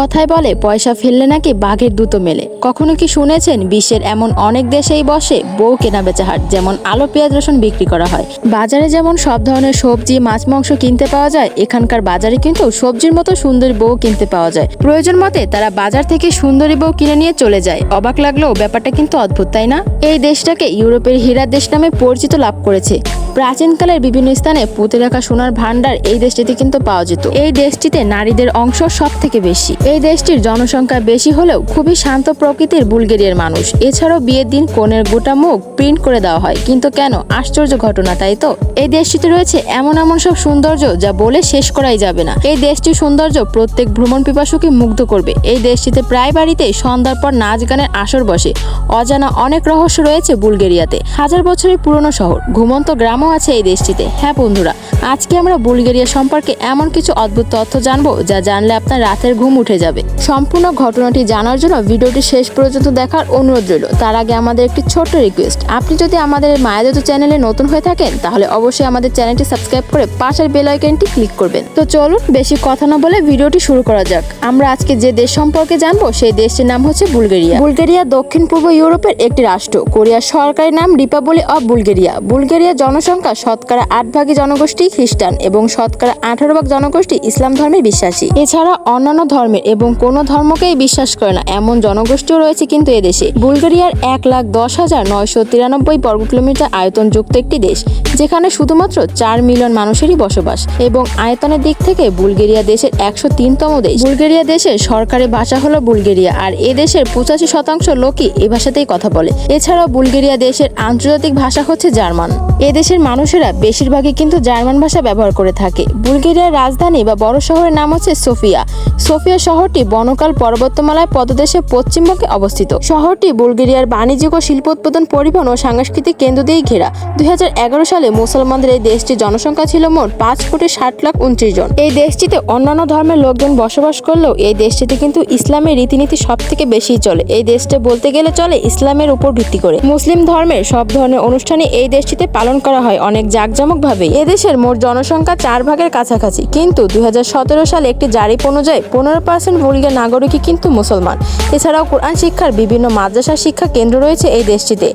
কথায় বলে, পয়সা ফেললে নাকি বাঘের দুটো মেলে। কখনো কি শুনেছেন, বিশ্বের এমন অনেক দেশেই বসে বউ কেনা বেচা হাট, যেমন আলো, পেঁয়াজ, রসুন বিক্রি করা হয়। বাজারে যেমন সব ধরনের সবজি, মাছ, মাংস কিনতে পাওয়া যায়, এখানকার বাজারে কিন্তু সবজির মতো সুন্দরী বউ কিনতে পাওয়া যায়। প্রয়োজন মতে তারা বাজার থেকে সুন্দরী বউ কিনে নিয়ে চলে যায়। অবাক লাগলেও ব্যাপারটা কিন্তু অদ্ভুত, তাই না? এই দেশটাকে ইউরোপের হীরা দেশ নামে পরিচিত লাভ করেছে। প্রাচীনকালের বিভিন্ন স্থানে পুঁতে রাখা সোনার ভান্ডার এই দেশটিতে কিন্তু পাওয়া যেত। এই দেশটিতে নারীদের অংশ সব থেকে বেশি। এই দেশটির জনসংখ্যা বেশি হলেও খুবই শান্ত প্রকৃতির বুলগেরিয়ার মানুষ। এছাড়াও বিয়ের দিন কনের গোটা মুখ প্রিন্ট করে দেওয়া হয়। কিন্তু কেন? আশ্চর্য ঘটনা, তাই তো? এই দেশটিতে রয়েছে এমন এমন সব সৌন্দর্য যা বলে শেষ করাই যাবে না। এই দেশটির সৌন্দর্য প্রত্যেক ভ্রমণ পিপাসুকে মুগ্ধ করবে। এই দেশটিতে প্রায় বাড়িতে সন্ধ্যার পর নাচ গানের আসর বসে। অজানা অনেক রহস্য রয়েছে বুলগেরিয়াতে। হাজার বছরের পুরনো শহর, ঘুমন্ত গ্রামও আছে এই দেশটিতে। হ্যাঁ বন্ধুরা, আজকে আমরা বুলগেরিয়া সম্পর্কে এমন কিছু অদ্ভুত তথ্য জানব যা জানলে আপনার রাতের ঘুম উঠে যাবে। সম্পূর্ণ ঘটনাটি জানার জন্য ভিডিওটি শেষ পর্যন্ত দেখার অনুরোধ রইল। তার আগে আমাদের একটি ছোট্ট রিকোয়েস্ট আপনি যদি আমাদের মায়াদত চ্যানেলে নতুন হয়ে থাকেন, তাহলে অবশ্যই আমাদের চ্যানেলটি সাবস্ক্রাইব করে পাশের বেল আইকনটি ক্লিক করবেন। তো চলুন বেশি কথা না বলে ভিডিওটি শুরু করা যাক। আমরা আজকে যে দেশ সম্পর্কে জানব, সেই দেশটির নাম হচ্ছে বুলগেরিয়া। বুলগেরিয়া দক্ষিণ পূর্ব ইউরোপের একটি রাষ্ট্র। কোরিয়ার সরকারি নাম রিপাবলিক অফ বুলগেরিয়া বুলগেরিয়া জনসংখ্যা শতকরা আট ভাগই জনগোষ্ঠী খ্রিস্টান এবং শতকরা আঠারো ভাগ জনগোষ্ঠী ইসলাম ধর্মে বিশ্বাসী। এছাড়া অন্যান্য ধর্মের এবং কোনো ধর্মকেই বিশ্বাস করে না, এমন জনগোষ্ঠীও রয়েছে কিন্তু এদেশে। বুলগেরিয়ার এক লাখ দশ হাজার নয়শো তিরানব্বই বর্গ কিলোমিটার আয়তন যুক্ত একটি দেশ, যেখানে শুধুমাত্র চার মিলিয়ন মানুষেরই বসবাস এবং আয়তনের দিক থেকে বুলগেরিয়া দেশের একশো তিনতম দেশ। বুলগেরিয়া দেশের সরকারি ভাষা হলো বুলগেরিয়া, আর এ দেশের পঁচাশি শতাংশ লোকই এ ভাষাতেই কথা বলে। এছাড়াও বুলগেরিয়া দেশের আন্তর্জাতিক ভাষা হচ্ছে জার্মান। এ দেশের মানুষেরা বেশিরভাগই কিন্তু জার্মান ভাষা ব্যবহার করে থাকে। বুলগেরিয়ার রাজধানী বা বড় শহরের নাম হচ্ছে সোফিয়া। সোফিয়া শহরটি বনকাল পর্বতমালায় পদদেশে পশ্চিমবঙ্গে অবস্থিত। শহরটি বুলগেরিয়ার বাণিজ্যিক ও শিল্প উৎপাদন, পরিবহন ও সাংস্কৃতিক কেন্দ্র দিয়েই ঘেরা। দুই হাজার এগারো সালে মুসলমানদের এই দেশটির জনসংখ্যা ছিল মোট পাঁচ কোটি ষাট লাখ উনত্রিশ জন। এই দেশটিতে অন্যান্য ধর্মের লোকজন বসবাস করলেও এই দেশটিতে কিন্তু ইসলামের রীতিনীতি সব থেকে বেশি চলে। এই দেশটা বলতে গেলে চলে ইসলামের উপর ভিত্তি করে। মুসলিম ধর্মের সব ধরনের অনুষ্ঠানে এই দেশটিতে পালন করা হয়। অনেক জাঁকজমক ভাবে এদেশের মোট জনসংখ্যা চার ভাগের কাছাকাছি। কিন্তু দু হাজার সতেরো সালে একটি জারিপ অনুযায়ী পনেরো পার্সেন্ট বুলগের নাগরিকই কিন্তু মুসলমান। এছাড়াও কোরআন শিক্ষার বিভিন্ন মাদ্রাসা শিক্ষা কেন্দ্র রয়েছে এই দেশটিতে।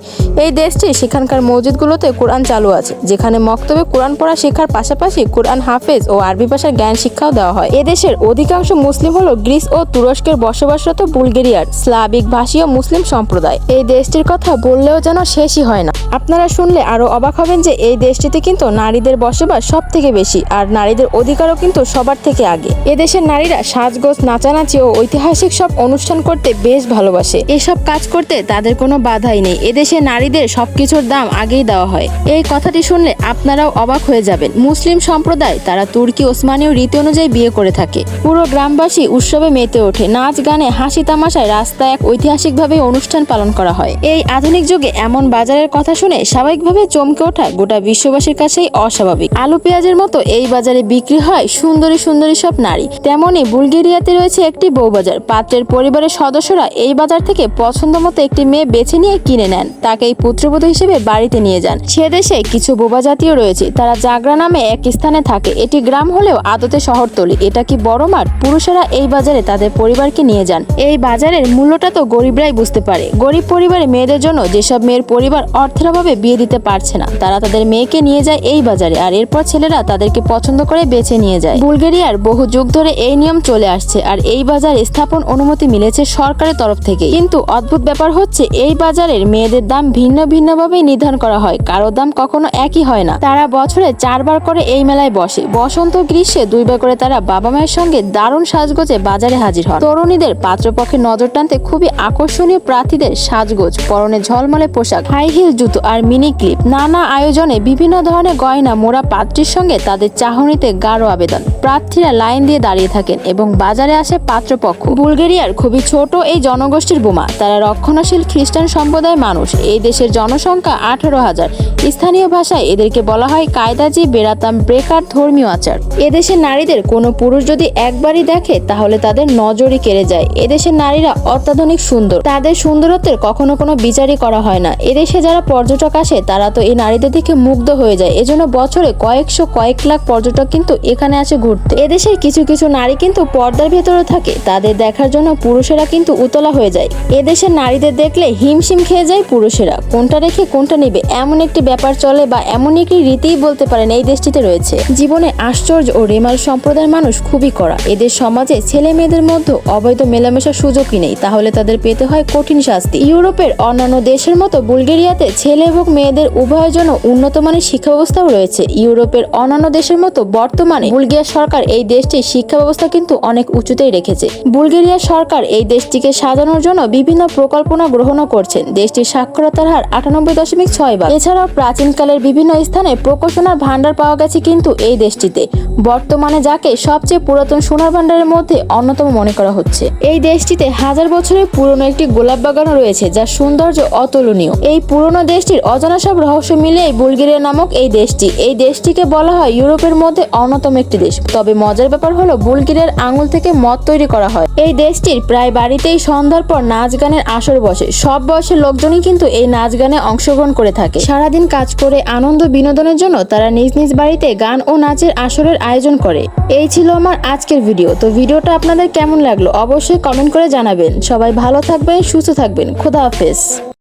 এই দেশটি সেখানকার মসজিদগুলোতে কোরআন চালু আছে, যেখানে মক্তবে কোরআন পড়া শেখার পাশাপাশি কোরআন হাফেজ ও আরবি ভাষার জ্ঞান শিক্ষাও দেওয়া হয়। এদেশের অধিকাংশ মুসলিম হলো গ্রিস ও তুরস্কের বসবাসরত বুলগেরিয়ার, স্লাভিক ভাষীয় মুসলিম সম্প্রদায়। এই দেশটির কথা বললেও যেন শেষই হয় না। আপনারা শুনলে আরও অবাক হবেন যে এই দেশটিতে কিন্তু নারীদের বসবাস সব থেকে বেশি, আর নারীদের অধিকারও কিন্তু সবার থেকে আগে। এদেশের নারীরা সাজগোজ, নাচানাচি ও ঐতিহাসিক সব অনুষ্ঠান করতে বেশ ভালোবাসে। এসব কাজ করতে তাদের কোনো বাধাই নেই। এদেশে নারীদের সবকিছুর দাম আগেই দেওয়া হয়। এই কথাটি শুনলে আপনারাও অবাক হয়ে যাবেন। মুসলিম সম্প্রদায়, তারা তুর্কি ওসমানীয় রীতি অনুযায়ী বিয়ে করে থাকে। পুরো গ্রামবাসী উৎসবে মেতে ওঠে। নাচ, গানে, হাসি তামাশায় রাস্তায় এক ঐতিহাসিকভাবে অনুষ্ঠান পালন করা হয়। এই আধুনিক যুগে এমন বাজারের কথা শুনে স্বাভাবিকভাবে চমকে ওঠা গোটা বিশ্ববাসীর কাছেই অস্বাভাবিক। আলু পেঁয়াজের মতো এই বাজারে বিক্রি হয় সুন্দরী সুন্দরী সব নারী। তেমনি বুলগেরিয়াতে রয়েছে একটি বউবাজার পাত্রের পরিবারের সদস্যরা এই বাজার থেকে পছন্দ মতো একটি মেয়ে বেছে নিয়ে কিনে নেন। তাকে এই পুত্রবধূ হিসেবে বাড়িতে নিয়ে যান। সে দেশে কিছু বোবা জাতীয় রয়েছে। তারা জাগরা নামে এক স্থানে থাকে। এটি গ্রাম হলেও আদতে শহরতলি। এটা কি বড় মাঠ? পুরুষেরা এই বাজারে তাদের পরিবারকে নিয়ে যান। এই বাজারের মূল্যটা তো গরিবরাই বুঝতে পারে। গরিব পরিবারে মেয়েদের জন্য যেসব মেয়ের পরিবার অর্থের অভাবে বিয়ে দিতে পারছে না, তারা তাদের মেয়েকে নিয়ে যায় এই বাজারে আর এরপর ছেলেরা তাদেরকে পছন্দ করে বেছে নিয়ে যায়। বুলগেরিয়ার বহু যুগ ধরে এই নিয়ম চলে আসছে আর এই বাজার স্থাপন অনুমতি মিলেছে সরকারের তরফ থেকে। কিন্তু অদ্ভুত ব্যাপার হচ্ছে এই বাজারের মেয়েদের দাম ভিন্ন ভিন্নভাবেই নির্ধারণ করা হয়, কারও দাম কখনো একই হয় না। তারা বছরে চারবার করে এই মেলায় বসে। বসন্ত গ্রীষ্মে দুইবার করে তারা বাবা মায়ের সঙ্গে দারুণ সাজগোজে বাজারে হাজির হন। তরুণীদের পাত্রপক্ষে নজর টানতে খুবই আকর্ষণীয় প্রার্থীদের সাজগোজ, পরনে ঝলমলে পোশাক, হাই হিল জুতো আর মিনি ক্লিপ, নানা আয়োজনে বিভিন্ন ধরনের গয়না, মোড়া পাত্রীর সঙ্গে তাদের চাহনিতে গাঢ় আবেদন। প্রার্থীরা লাইন দিয়ে দাঁড়িয়ে থাকেন এবং বাজারে আসে পাত্রপক্ষ। বুলগেরিয়ার খুবই ছোট এই জনগোষ্ঠীর বোমা। তারা রক্ষণশীল খ্রিস্টান সম্প্রদায়ের মানুষ। এই দেশের জনসংখ্যা আঠারো হাজার। স্থানীয় ভাষায় এদেরকে বলা হয় কায়দাজি বেরাতাম ব্রেকার ধর্মীয় আচার। এদেশের নারীদের কোনো পুরুষ যদি একবারই দেখে, তাহলে তাদের নজরই কেড়ে যায়। এদেশের নারীরা অত্যাধুনিক সুন্দর। তাদের সুন্দরত্বের কখনো কোনো বিচারই করা হয় না। এদেশে যারা পর্যটক আসে, তারা তো এই নারীদের দেখে মুগ্ধ হয়ে যায়। এজন্য বছরে কয়েকশো কয়েক লাখ পর্যটক কিন্তু এখানে আসে ঘুরতে। এদেশের কিছু কিছু নারী কিন্তু পর্দার ভেতরে থাকে। তাদের দেখার জন্য পুরুষেরা কিন্তু উতলা হয়ে যায়। এদেশের নারীদের দেখলে হিমশিম খেয়ে যায় পুরুষেরা। কোনটা রেখে কোনটা নেবে, এমন একটি ব্যাপার চলে বা এমন একটি রীতিই বলতে পারেন এই দেশটিতে রয়েছে। জীবনে আশ্চর্য ও রেমাল সম্প্রদায়ের মানুষ খুবই কড়া। এদের সমাজে ছেলে মেয়েদের মধ্যে অবৈধ মেলামেশার সুযোগই নেই। তাহলে তাদের পেতে হয় কঠিন শাস্তি। ইউরোপের অন্যান্য দেশের মতো বুলগেরিয়াতে ছেলে এবং মেয়েদের উভয়ের জন্য উন্নত মানের শিক্ষা ব্যবস্থাও রয়েছে। ইউরোপের অন্যান্য দেশের মতো বর্তমানে বুলগেরিয়া সরকার এই দেশটির শিক্ষা ব্যবস্থা কিন্তু অনেক উঁচুতেই রেখেছে। বুলগেরিয়া সরকার এই দেশটিকে সাজানোর জন্য বিভিন্ন প্রকল্পনা গ্রহণও করছেন। দেশটির সাক্ষরতার হার আটানব্বই দশমিক ছয় বার। এছাড়াও প্রাচীনকালের বিভিন্ন স্থানে প্রকৌশনার ভান্ডার পাওয়া গেছে কিন্তু এই দেশটিতে। বর্তমানে যাকে সবচেয়ে পুরাতন সোনার ভান্ডারের মধ্যে অন্যতম মনে করা হচ্ছে। এই দেশটিতে হাজার বছরের পুরনো একটি গোলাপ বাগানও রয়েছে, যার সৌন্দর্য অতুলনীয়। এই পুরনো দেশটির অজানা সব রহস্য মিলিয়ে বুলগেরিয়া নামক এই দেশটি। এই দেশটিকে বলা হয় ইউরোপের মধ্যে অন্যতম একটি দেশ। তবে মজার ব্যাপার হলো, বুলগেরিয়ার আঙুল থেকে মদ তৈরি করা হয়। এই দেশটির প্রায় বাড়িতেই সন্ধ্যার পর নাচ গানের আসর বসে। সব বয়সের লোকজনই কিন্তু এই নাচ গানে অংশগ্রহণ করে থাকে। সারাদিন কাজ করে, আনন্দ বিনোদনের জন্য তারা নিজ নিজ বাড়িতে গান ও নাচের আসরের আয়োজন করে। এই ছিল আমার আজকের ভিডিও। তো ভিডিওটা আপনাদের কেমন লাগল অবশ্যই কমেন্ট করে জানাবেন। সবাই ভালো থাকবেন, সুস্থ থাকবেন। খোদা হাফেজ।